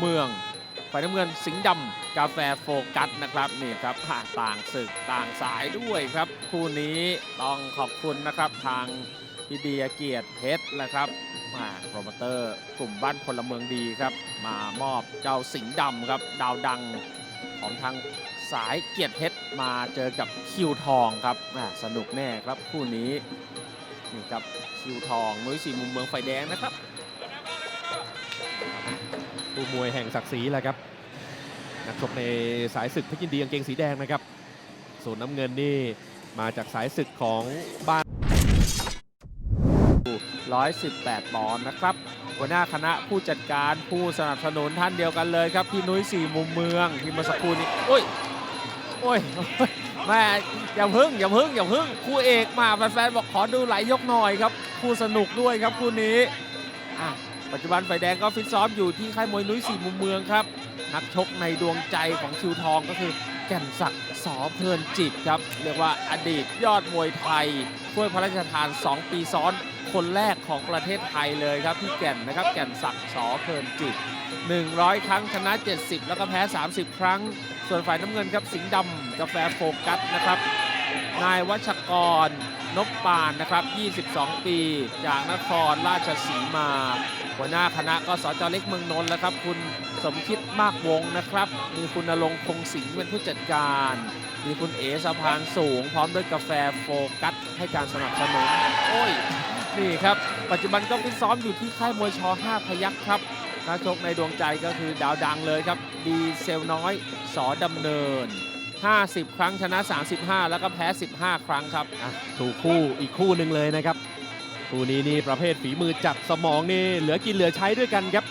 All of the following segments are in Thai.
เมือง ฝ่ายน้ำเงินสิงห์ดำกาแฟโฟกัสนะครับนี่ครับผ่าต่างศึกต่างสายด้วยครับ คู่นี้ต้องขอบคุณนะครับทางพี่เดียเกียรติเพชรนะครับมาโปรโมเตอร์กลุ่มบ้านพลเมืองดีครับ มามอบเจ้าสิงห์ดำครับดาวดังของทางสายเกียรติเพชรมาเจอกับคิวทองครับสนุกแน่ครับคู่นี้นี่ครับคิวทองนุ้ยสีมุมเมืองไฟแดงนะครับูมวยแห่งศักดิ์ศรีแหละครับนักชกในสายศึกเพชรยินดีกางเกงสีแดงนะครับ ส่วนน้ำเงินนี่มาจากสายศึกของบ้าน 118ปอนด์นะครับ หัวหน้าคณะผู้จัดการผู้สนับสนุนท่านเดียวกันเลยครับ พี่นุ้ยสี่มุมเมืองที่เมื่อสักครู่นี้โอ้ยโอ้ยแม่อย่าพึ่งอย่าพึ่งอย่าพึ่งคู่เอกมาแฟนๆบอกขอดูไหลายยกหน่อยครับคู่สนุกด้วยครับคู่นี้อะ ปัจจุบันไฟแดงก็ฟิตซ้อมอยู่ที่ค่ายมวยนุ้ยสี่มุมเมืองครับ นักชกในดวงใจของคิวทองก็คือแก่นศักดิ์สอเพลินจิตครับ เรียกว่าอดีตยอดมวยไทยถ้วยพระราชทาน 2 ปีซ้อนคนแรกของประเทศไทยเลยครับพี่แก่นนะครับแก่นศักดิ์สอเพลินจิต 100 ครั้งชนะ 70 แล้วก็แพ้ 30 ครั้ง ส่วนฝ่ายน้ำเงินครับสิงห์ดำกาแฟโฟกัสนะครับ นายวัชกร นพปานนะครับ 22 ปี จากนครราชสีมา หัวหน้าคณะก็สจเล็กเมืองนนท์แล้วครับ คุณสมคิดมากวงนะครับ มีคุณนรงค์คงสิงห์เป็นผู้จัดการ มีคุณเอสะพานสูง พร้อมด้วยกาแฟโฟกัส ให้การสนับสนุนโอ้ย นี่ครับ ปัจจุบันก็ฟิตซ้อมอยู่ที่ค่ายมวยช 5 พยัคฆ์ครับนักชกในดวงใจก็คือดาวดังเลยครับ ดีเซลน้อยสอดำเนิน 50 ครั้งชนะ 35 แล้วก็แพ้ 15 ครั้งครับ อะถูกคู่อีกคู่หนึ่งเลยนะครับ คู่นี้นี่ประเภทฝีมือจัดสมองนี่เหลือกินเหลือใช้ด้วยกันครับ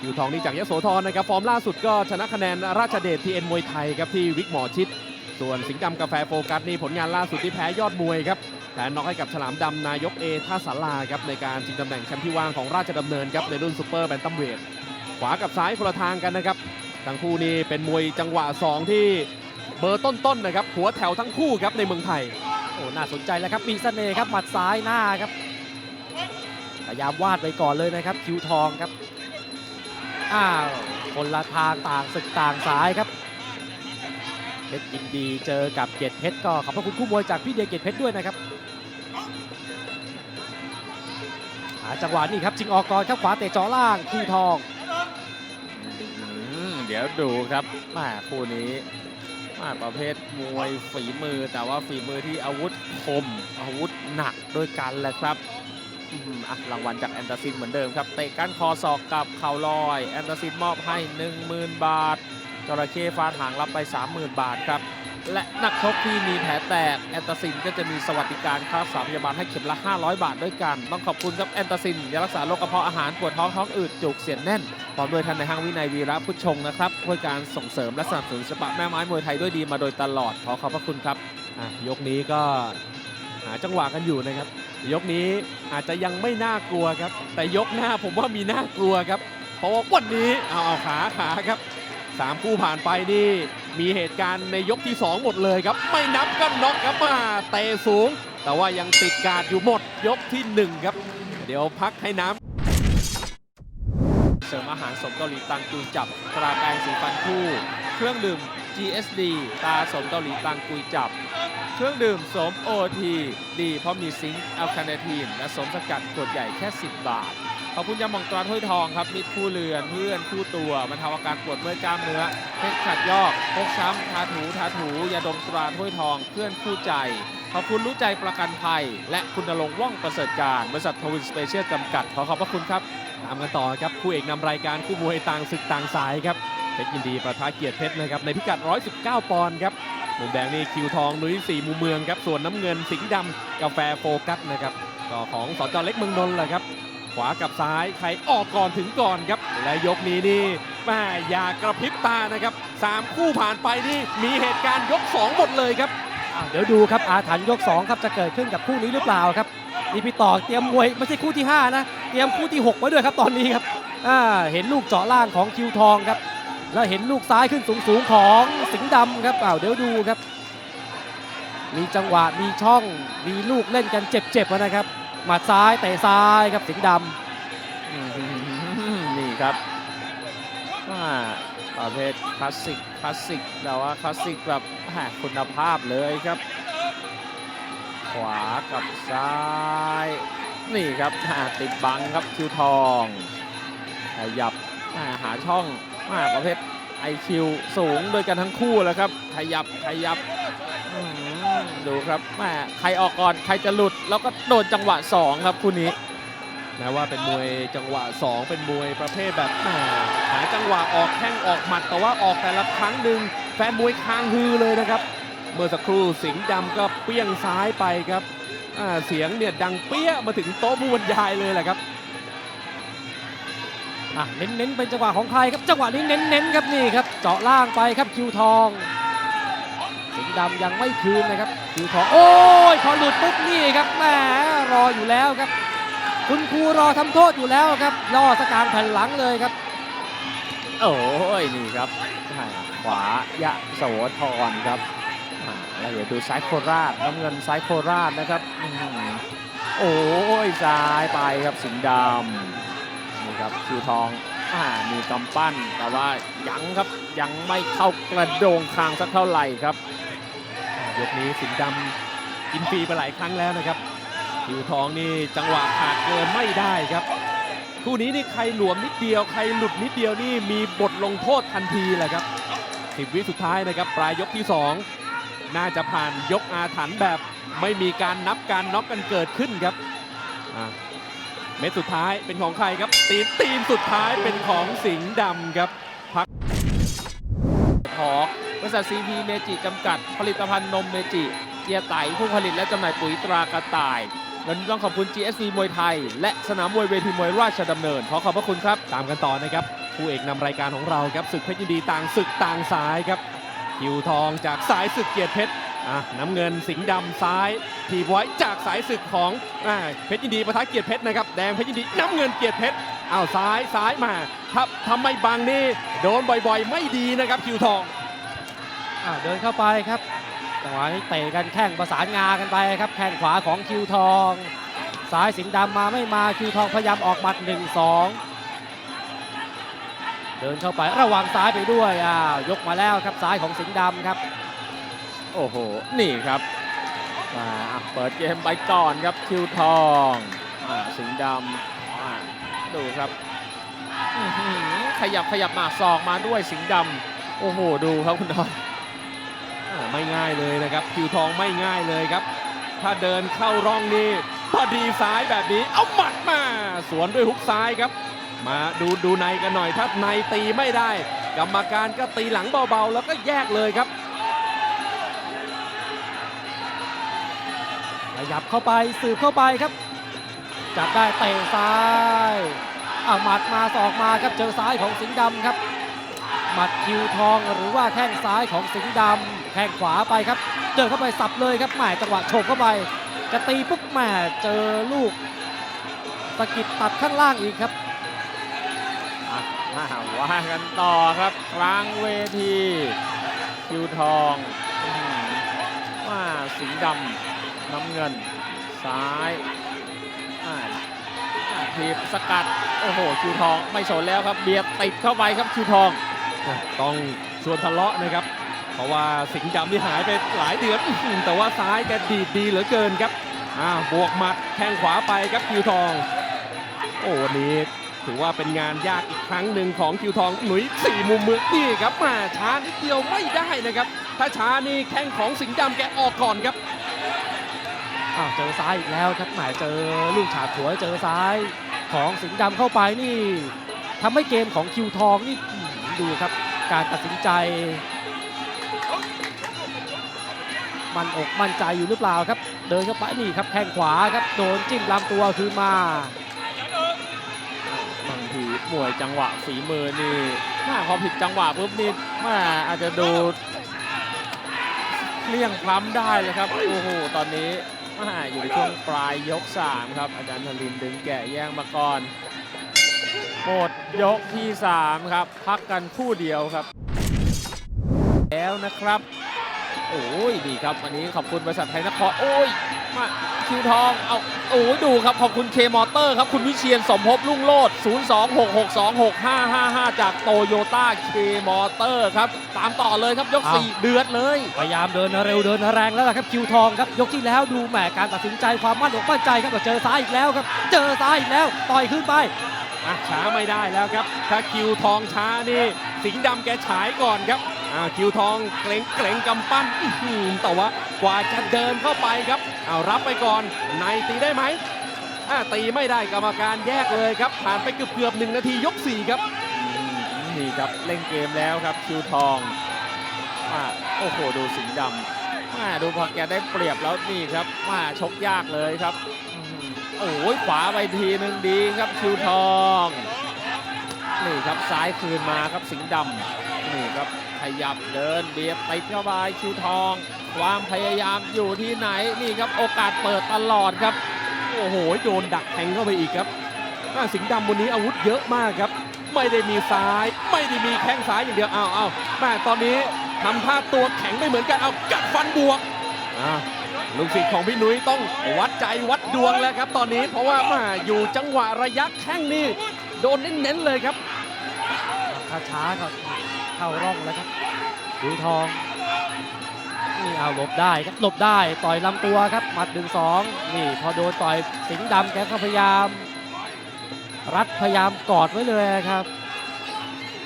คิวทองนี่จากยโสธรนะครับ ฟอร์มล่าสุดก็ชนะคะแนนราชเดชทีเอ็นมวยไทยครับที่วิกหมอชิด ส่วนสิงห์ดำกาแฟโฟกัสนี่ผลงานล่าสุดที่แพ้ยอดมวยครับแพ้น็อกให้กับฉลามดำนายกเอท่าสาราครับในการชิงตำแหน่งแชมป์ที่ว่างของราชดำเนินครับในรุ่นซูเปอร์แบนตัมเวทขวากับซ้ายคนละทางกันนะครับทั้งคู่นี่เป็นมวยจังหวะสองที่ เบอร์ต้นๆนะครับหัวแถวทั้งคู่ครับในเมืองไทยโอ้น่าสนใจแล้วครับมีเสน่ห์ครับหมัดซ้ายหน้าครับพยายามวาดไปก่อนเลยนะครับคิวทองครับอ้าวคนละทางต่างศึกต่างสายครับเพชรยินดีเจอกับเกียรติเพชรก็ขอบพระคุณคู่มวยจากพี่เดียเกียรติเพชรด้วยนะครับหาจังหวะนี่ครับจิงออกก่อนครับขวาเตะเจ่อล่างคิวทองอืมเดี๋ยวดูครับแมาคู่นี้ มาประเภทมวยฝีมือ แต่ว่าฝีมือที่อาวุธคมอาวุธหนักด้วยกันแหละครับอะรางวัลจากแอนตาซินเหมือนเดิมครับ เตะก้านคอศอกกับเข่าลอย แอนตาซินมอบให้ 10,000 บาทจระเข้ฟาดหางรับไป 30,000 บาทครับ และนักชกที่มีแผลแตกแอนตาซินก็จะมีสวัสดิการค่ารักษาพยาบาลให้เข็มละ 500 บาทด้วยกัน ต้องขอบคุณครับแอนตาซินยารักษาโรคกระเพาะอาหารปวดท้องท้องอืดจุกเสียดแน่นพร้อมด้วยท่านในห้างวินัยวีระพุทธชงนะครับเพื่อการส่งเสริมและสนับสนุนศิลปะแม่ไม้มวยไทยด้วยดีมาโดยตลอดขอขอบพระคุณครับอะยกนี้ก็หาจังหวะกันอยู่นะครับ ยกนี้อาจจะยังไม่น่ากลัวครับ แต่ยกหน้าผมว่ามีน่ากลัวครับ เพราะว่าวันนี้เอาเอาขาขาครับ สามคู่ผ่านไปนี่มีเหตุการณ์ในยกที่ 2 หมดเลยครับ ไม่นับก็น็อกครับมาเตะสูง แต่ว่ายังติดการดอยู่หมดยกที่ 1 ครับ เดี๋ยวพักให้น้ำเสริมอาหารสมเกาหลีตังกุยจับตราแปรงสีฟันคู่ เครื่องดื่ม GSD ตาสมเกาหลีตังกุยจับ เครื่องดื่มสม OT ดีเพราะมีซิงค์แอลคาเนทีนและสมสกัดขวดใหญ่แค่ 10 บาท ขอบคุณยาหม่องตราถ้วยทองครับมิตรคู่เรือนเพื่อนคู่ตัวบรรเทาอาการปวดเมื่อยกล้ามเนื้อเพชรขัดยอกพกช้ำทาถูทาถูยาดมตราถ้วยทอง เพื่อนคู่ใจ ขอบคุณรู้ใจประกันภัย และคุณนรงค์ว่องประเสริฐการบริษัททวินสเปเชียลจำกัด ขอขอบพระคุณครับตามกันต่อครับคู่เอกนำรายการคู่มวยต่างศึกต่างสายครับเพชรยินดีประทะเกียรติเพชรนะครับในพิกัด 119 ปอนด์ครับมุมแดงนี่คิวทองนุ้ยสี่มุมเมืองครับส่วนน้ำเงินสิงห์ดำกาแฟโฟกัสนะครับก็ของสจเล็กเมืองนนท์แหละครับ ขวากับซ้ายใครออกก่อนถึงก่อนครับ และยกนี้นี่แม่อย่ากระพริบตานะครับสามคู่ผ่านไปนี่มีเหตุการณ์ยก 2 หมดเลยครับ เดี๋ยวดูครับอาถรรพ์ยก 2 ครับจะเกิดขึ้นกับคู่นี้หรือเปล่าครับนี่พี่ต่อเตรียมมวยไม่ใช่คู่ที่ 5 นะ เตรียมคู่ที่ 6 ไว้ด้วยครับตอนนี้ครับอ่าเห็นลูกเจาะล่างของคิวทองครับ แล้วเห็นลูกซ้ายขึ้นสูงสูงๆของสิงห์ดำครับอ้าวเดี๋ยวดูครับ มีจังหวะมีช่องมีลูกเล่นกันเจ็บๆนะครับ หมัดซ้ายเตะซ้ายครับสิงห์ดำนี่ครับว่าประเภทคลาสสิกคลาสสิกแต่ว่าคลาสสิกแบบคุณภาพเลยครับ ขวากับซ้าย นี่ครับติดบังครับคิวทองขยับหาช่องอ่าประเภท IQ สูงโดวยกันทั้งคู่แล้วครับ ขยับขยับ ดูครับแม่ใครออกก่อนใครจะหลุด แล้วก็โดนจังหวะ 2 ครับคู่นี้แม้ว่าเป็นมวยจังหวะ 2 เป็นมวยประเภทแบบแหมหาจังหวะออกแข้งออกหมัด แต่ว่าออกแต่ละครั้งหนึ่งแฟนมวยคางฮือเลยนะครับ เมื่อสักครู่สิงห์ดำก็เปี้ยงซ้ายไปครับอ่าเสียงเนี่ยดังเปี้ยมาถึงโต๊ะผู้บรรยายเลยแหละครับอะเน้นๆเป็นจังหวะของใครครับจังหวะนี้เน้นๆครับนี่ครับเจาะล่างไปครับคิวทอง สิงห์ดำยังไม่คืนนะครับคิวทองโอ้ยพอหลุดปุ๊บนี่ครับแหมรออยู่แล้วครับ คุณครูรอทำโทษอยู่แล้วครับล่อสกางแผ่นหลังเลยครับ โอ้ยนี่ครับขวายะโสธรครับอ่าแล้วเดี๋ยวดูซ้ายโคราชน้ำเงินซ้ายโคราชนะครับโอ้ยซ้ายไปครับสิงห์ดำนี่ครับคิวทองอ่ามีกำปั้นแต่ว่ายังครับยังไม่เข้ากระโดงคางสักเท่าไหร่ครับ ยกนี้สิงห์ดำกินฟรีไปหลายครั้งแล้วนะครับคิวทองนี่จังหวะขาดเกินไม่ได้ครับคู่นี้นี่ใครหลวมนิดเดียว ใครหลุดนิดเดียวนี่มีบทลงโทษทันทีแหละครับสิบวิสุดท้ายนะครับปลายยกที่ 2 น่าจะผ่านยกอาถรรพ์แบบ ไม่มีการนับการน็อกกันเกิดขึ้นครับเม็ดสุดท้ายเป็นของใครครับ ตีนตีนสุดท้ายเป็นของสิงห์ดำครับพักทอก ริษัทซีพีเมจิจำกัด ผลิตภัณฑ์นมเมจิเจียไตผู้ผลิตและจำหน่ายปุ๋ยตรากระต่ายเงินต้องขอบคุณ GSV มวยไทย และสนามมวยเวทีมวยราชดำเนิน ขอขอบพระคุณครับ ตามกันต่อนะครับคู่เอกนำรายการของเราครับศึกเพชรยินดีต่างศึกต่างสายครับคิวทองจากสายศึกเกียรติเพชรอะน้ำเงินสิงห์ดำซ้ายทีบไว้จากสายศึกของอ่าเพชรยินดีปะทะเกียรติเพชรนะครับแดงเพชรยินดีน้ำเงินเกียรติเพชรอ้าวซ้ายซ้ายมาถ้าทำไม่บังนี่โดนบ่อยๆ ไม่ดีนะครับคิวทอง อ่าเดินเข้าไปครับจังหวะนี้เตะกันแข้งประสานงากันไปครับแข้งขวาของคิวทองซ้ายสิงห์ดำมาไม่มาคิวทองพยายามออกหมัด 1 2 เดินเข้าไประวังซ้ายไปด้วยอ้าวยกมาแล้วครับซ้ายของสิงห์ดำครับโอ้โห นี่ครับมาเปิดเกมไปก่อนครับคิวทองอสิงห์ดำดูครับขยับขยับมาศอกมาด้วยสิงห์ดำโอ้โห ดูครับคุณดอนอ่า ไม่ง่ายเลยนะครับคิวทองไม่ง่ายเลยครับ ถ้าเดินเข้าร่องนี่พอดีซ้ายแบบนี้เอาหมัดมา สวนด้วยฮุกซ้ายครับ มาดูดูในกันหน่อยถ้าในตีไม่ได้ กรรมการก็ตีหลังเบาๆ แล้วก็แยกเลยครับขยับเข้าไปสืบเข้าไปครับ จับได้เตะซ้ายอาหมัดมาศอกมาครับเจอซ้ายของสิงห์ดำครับ หมัดคิวทองหรือว่าแข้งซ้ายของสิงห์ดำแข้งขวาไปครับเดินเข้าไปสับเลยครับหมจังหวะโฉบเข้าไป จะตีปุ๊บแหมเจอลูกสกิดตัดข้างล่างอีกครับมาว่ากันต่อครับกลางเวทีคิวทองว่าสิงห์ดำน้ำเงิน ซ้ายอ่าทีบสกัด โอ้โหคิวทองไม่สนแล้วครับเบียดติดเข้าไปครับคิวทอง ต้องชวนทะเลาะนะครับ เพราะว่าสิงห์ดำนี่หายไปหลายเดือนแต่ว่าซ้ายแกดีดดีเหลือเกินครับอ่าบวกหมัดแทงขวาไปครับคิวทอง โอ้วันนี้ถือว่าเป็นงานยากอีกครั้งหนึ่งของคิวทองหนุยสี่มุมเมืองนี่ครับมาช้านิดเดียวไม่ได้นะครับ ถ้าช้านี่แข้งของสิงห์ดำแกออกก่อนครับอ้าวเจอซ้ายอีกแล้วครับหมายเจอลูกฉาบฉวเจอซ้ายของสิงห์ดำเข้าไปนี่ทำให้เกมของคิวทองนี่ ดูครับการตัดสินใจ มันอกมั่นใจอยู่หรือเปล่าครับ เดินเข้าไปนี่ครับแข้งขวาครับโดนจิ้มลำตัวคืนมาบางทีมวยจังหวะฝีมือนี่แม่พอผิดจังหวะปุ๊บนี่แม่อาจจะดูเลี่ยงพล้ำได้เลยครับโอ้โหตอนนี้แม่อยู่ในช่วงปลายยก3ครับอาจารย์ธลินดึงแกะแย่งมาก่อน หมดยกที่ 3 ครับ พักกันคู่เดียวครับ แล้วนะครับ โอ้ยดีครับ วันนี้ขอบคุณบริษัทไทยนครโอ้ย มาคิวทองเอาโอ้ยดูครับขอบคุณเคมอเตอร์ครับ คุณวิเชียนสมภพลุ่งโลด 026626555 จากโตโยต้าเคมอเตอร์ครับ ตามต่อเลยครับยกเอา4เดือดเลย พยายามเดินเร็วเดินแรงแล้วล่ะครับคิวทองครับยกที่แล้วดูแหมการตัดสินใจความมั่นอกมั่นใจครับเจอซ้ายอีกแล้วครับ เจอซ้ายอีกแล้วต่อยขึ้นไป อะช้าไม่ได้แล้วครับ ถ้าคิวทองช้านี่ สิงห์ดำแกฉายก่อนครับอ่าคิวทองเกรงเกรงกำปั้นอื้อหือแต่ว่ากว่าจะเดินเข้าไปครับ เอารับไปก่อนในตีได้ไหมอ่าตีไม่ได้กรรมการแยกเลยครับ ผ่านไปเกือบเกือบหนึ่งนาทียกสี่ครับนี่ครับเล่นเกมแล้วครับคิวทองมาโอ้โหดูสิงห์ดำมาดูพอแกได้เปรียบแล้วนี่ครับมาชกยากเลยครับโอ้ยขวาไปทีหนึ่งดีครับคิวทองนี่ครับซ้ายคืนมาครับสิงห์ดำนี่ครับขยับเดินเบียดติดเข้าไปคิวทอง ความพยายามอยู่ที่ไหนนี่ครับโอกาสเปิดตลอดครับ โอ้โหโดนดักแทงเข้าไปอีกครับอ่าสิงห์ดำวันนี้อาวุธเยอะมากครับ ไม่ได้มีซ้าย ไม่ได้มีแข้งซ้ายอย่างเดียวเอาเอาแม่ตอนนี้ทำท่าตัวแข็งไม่เหมือนกันเอากัดฟันบวกอ่าลูกศิษย์ของพี่นุ้ยต้องวัดใจวัดดวงแล้วครับ ตอนนี้เพราะว่ามาอยู่จังหวะระยะแข้งนี่โดนเน้นๆเลยครับถ้าช้าก็เข้าร่องแล้วครับคิวทอง นี่เอาหลบได้ครับหลบได้ต่อยลำตัวครับหมัดหนึ่งสองนี่พอโดนต่อยสิงห์ดำแกก็พยายาม รัดพยายามกอดไว้เลยครับ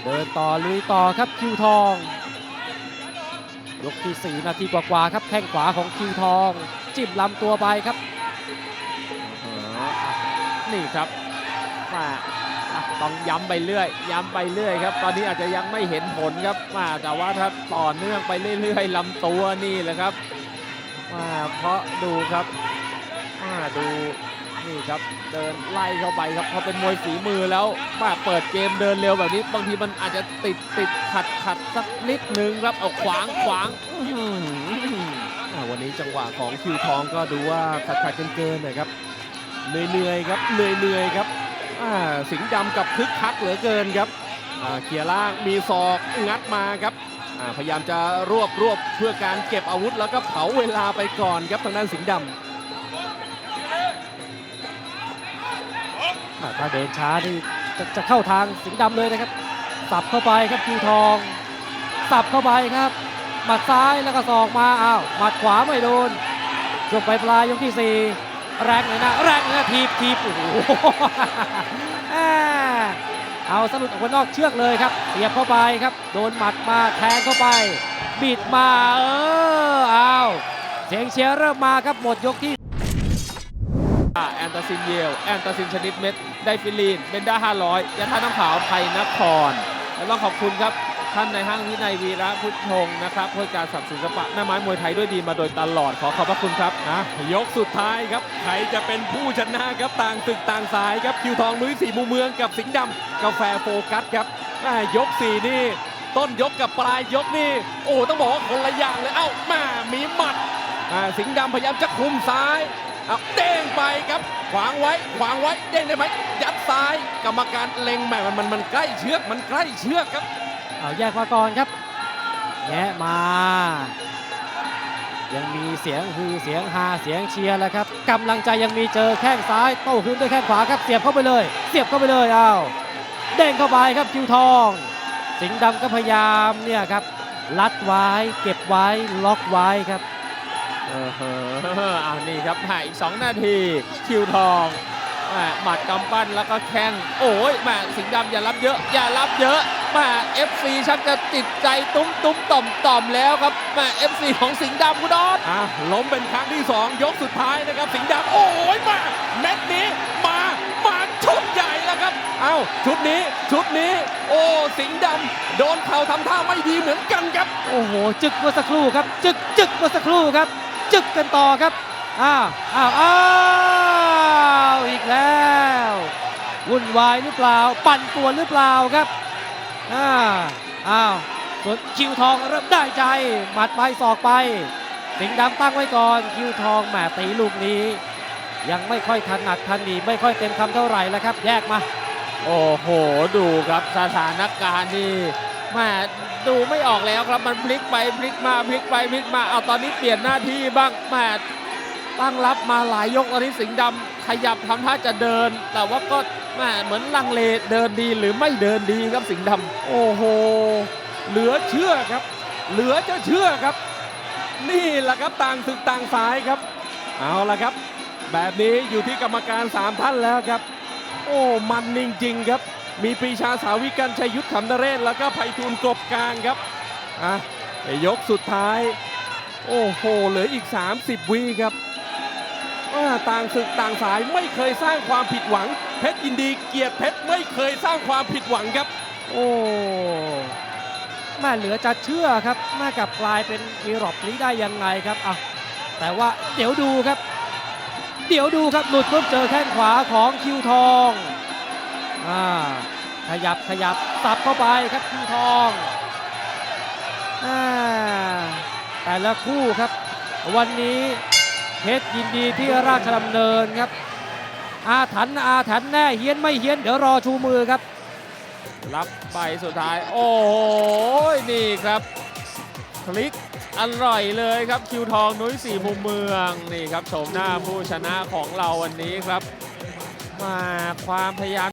เดินต่อลุยต่อครับคิวทองยกที่ 4 นาทีกว่าๆครับแข้งขวาของคิวทอง จิ้มลำตัวไปครับนี่ครับมาอะ ต้องย้ำไปเรื่อย ย้ำไปเรื่อยครับ ตอนนี้อาจจะยังไม่เห็นผลครับแต่ว่าถ้าต่อเนื่องไปเรื่อยๆลำตัวนี่แหละครับมาเพราะดูครับมาดูนี่ครับเดินไล่เข้าไปครับพอเป็นมวยฝีมือแล้วมาเปิดเกมเดินเร็วแบบนี้ บางทีมันอาจจะติดติดขัดขัดสักนิดนึงครับเอาขวางขวางวันนี้จังหวะของคิวทองก็ดูว่าขัดขัดเกินๆนะครับเหนื่อยๆครับเหนื่อยๆครับ สิงห์ดำกับคึกคักเหลือเกินครับเขียร์ล่างมีศอกงัดมาครับพยายามจะรวบรวบเพื่อการเก็บอาวุธแล้วก็เผาเวลาไปก่อนครับทางด้านสิงห์ดำถ้าเดินช้านี่จะจะเข้าทางสิงห์ดำเลยนะครับ สับเข้าไปครับคิวทอง สับเข้าไปครับหมัดซ้ายแล้วก็ศอกมาอ้าวหมัดขวาไม่โดนช่วงปปลายยกที่สี่ แรงเลยนะแรงเลยนะทีบทีบโอ้โหเอาสลุดออกมานอกเชือกเลยครับ เสียบเข้าไปครับ โดนหมัดมาแทงเข้าไป บิดมาเออเอาเสียงเชียร์เริ่มมาครับหมดยกที่แอนตาซินเยลแอนตาซินชนิดเม็ดไดฟิลีนเบนด้า500ยาทาน้ำขาวไทยนคร แล้วต้องขอบคุณครับ ท่านในห้างวินัยวีระพุทธงศ์นะครับเพื่อการสับสนุนกระปะแม่ไม้มวยไทยด้วยดีมาโดยตลอดขอขอบพระคุณครับนะยกสุดท้ายครับใครจะเป็นผู้ชนะครับต่างตึกต่างสายครับคิวทองนุ้ยสีมุมเมืองกับสิงห์ดำกาแฟโฟกัสครับยกสี่นี่ต้นยกกับปลายยกนี่ โอ้ต้องบอกว่าคนละอย่างเลยเอ้าแม่มีหมัดสิงห์ดำพยายามจะคุมซ้ายเอาเด้งไปครับขวางไว้ขวางไว้เด้งได้ไหมยัดซ้ายกรรมการเล็งแม่มันมันมันใกล้เชือกมันใกล้เชือกครับ เอาแยกมาก่อนครับแงะมา ยังมีเสียงฮือเสียงฮาเสียงเชียร์แล้วครับกำลังใจยังมีเจอแข้งซ้ายโต้คืนด้วยแข้งขวาครับเสียบเข้าไปเลย เสียบเข้าไปเลยอ้าวเด้งเข้าไปครับคิวทอง สิงห์ดำก็พยายามเนี่ยครับลัดไว้เก็บไว้ล็อกไว้ครับเออเฮ้ออ่านี่ครับหาอีก 2 นาทีคิวทอง แหม่หมัดกำปั้นแล้วก็แข้งโอ้ยแหม่สิงห์ดำอย่ารับเยอะ อย่ารับเยอะแหม่เอฟซีชักจะติดใจตุ้มตุ้มต่อมต่อมแล้วครับแหม่เอฟซีของสิงห์ดำคุณดอนอะล้มเป็นครั้งที่ 2 ยกสุดท้ายนะครับ สิงห์ดำโอ้ยมาเม็ดนี้มามาชุดใหญ่แล้วครับ เอ้าชุดนี้ชุดนี้ โอ้สิงห์ดำโดนเข่าทำท่าไม่ดีเหมือนกันครับ โอ้โหจึกเมื่อสักครู่ครับ จึกจึกเมื่อสักครู่ครับ จึกกันต่อครับอ้าวอ้าวอ้าว อีกแล้ววุ่นวายหรือเปล่า ปั่นป่วนหรือเปล่าครับอ้าวอ้าวส่วนคิวทองเริ่มได้ใจหมัดไปศอกไป สิงห์ดำตั้งไว้ก่อนคิวทองแหมตีลูกนี้ ยังไม่ค่อยถนัดทันดีไม่ค่อยเต็มคำเท่าไหร่แล้วครับ แยกมา โอ้โหดูครับสถานการณ์นี่แหม่ดูไม่ออกแล้วครับมันพลิกไปพลิกมาพลิกไปพลิกมาเอาตอนนี้เปลี่ยนหน้าที่บ้างแหม่ ตั้งรับมาหลายยกตอนนี้สิงห์ดำขยับทำท่าจะเดิน แต่ว่าก็แม่เหมือนลังเลเดินดีหรือไม่เดินดีครับสิงห์ดำโอ้โห เหลือเชื่อครับ เหลือจะเชื่อครับ นี่แหละครับต่างศึกต่างสายครับ เอาละครับ แบบนี้อยู่ที่กรรมการ 3 ท่านแล้วครับ โอ้มันจริงๆครับ มีปีชาสาวิกันชัยยุทธขำนเรศแล้วก็ไพฑูรย์กบกลางครับอะยกสุดท้าย โอ้โหเหลืออีก 30 วิครับ ต่างศึกต่างสายไม่เคยสร้างความผิดหวัง เพชรยินดีเกียรติเพชรไม่เคยสร้างความผิดหวังครับ โอ้แม่เหลือจะเชื่อครับแม่กลับกลายเป็นมีรอบนี้ได้ยังไงครับอะแต่ว่าเดี๋ยวดูครับ เดี๋ยวดูครับหลุดปุ๊บเจอแข้งขวาของคิวทองอ่าขยับขยับสับเข้าไปครับคิวทองอ่าแต่ละคู่ครับ วันนี้ เพชรยินดีที่ราชดำเนินครับ อาถรรพ์อาถรรพ์แน่เฮี้ยนไม่เฮี้ยนเดี๋ยวรอชูมือครับ รับไปสุดท้าย โอ้โห นี่ครับคลิกอร่อยเลยครับคิวทองนุ้ยสี่มุมเมืองนี่ครับโฉมหน้าผู้ชนะของเราวันนี้ครับ มาความพยายาม